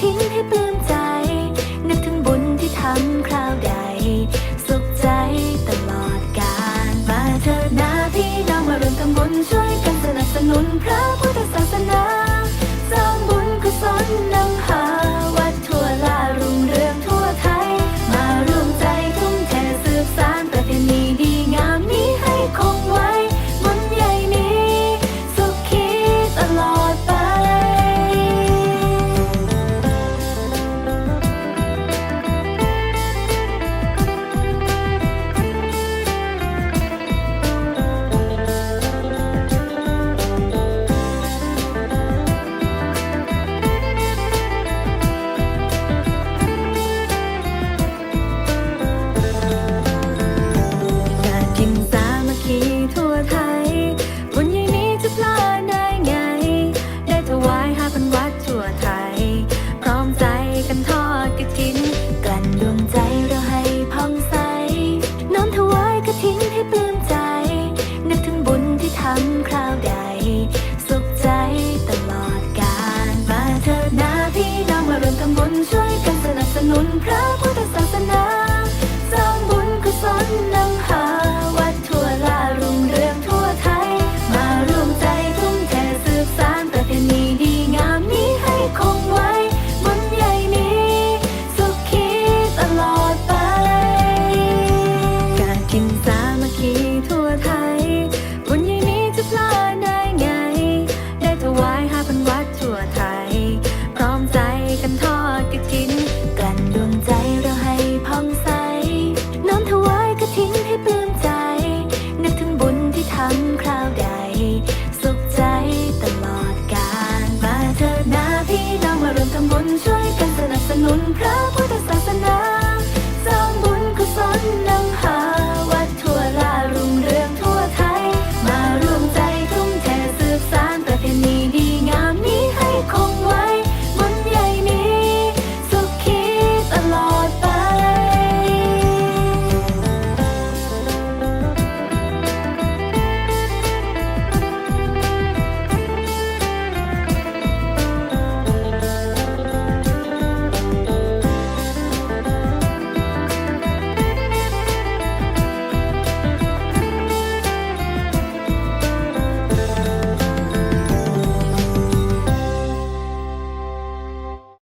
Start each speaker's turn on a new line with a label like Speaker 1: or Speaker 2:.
Speaker 1: ทิ้งให้ปลื้มใจ นึกถึงบุญที่ทำคราวใด สุขใจตลอดกาลมาเถิดนะพี่น้มาร่มทำบุญช่วยกันสนับสนุนพระ พระพุทธ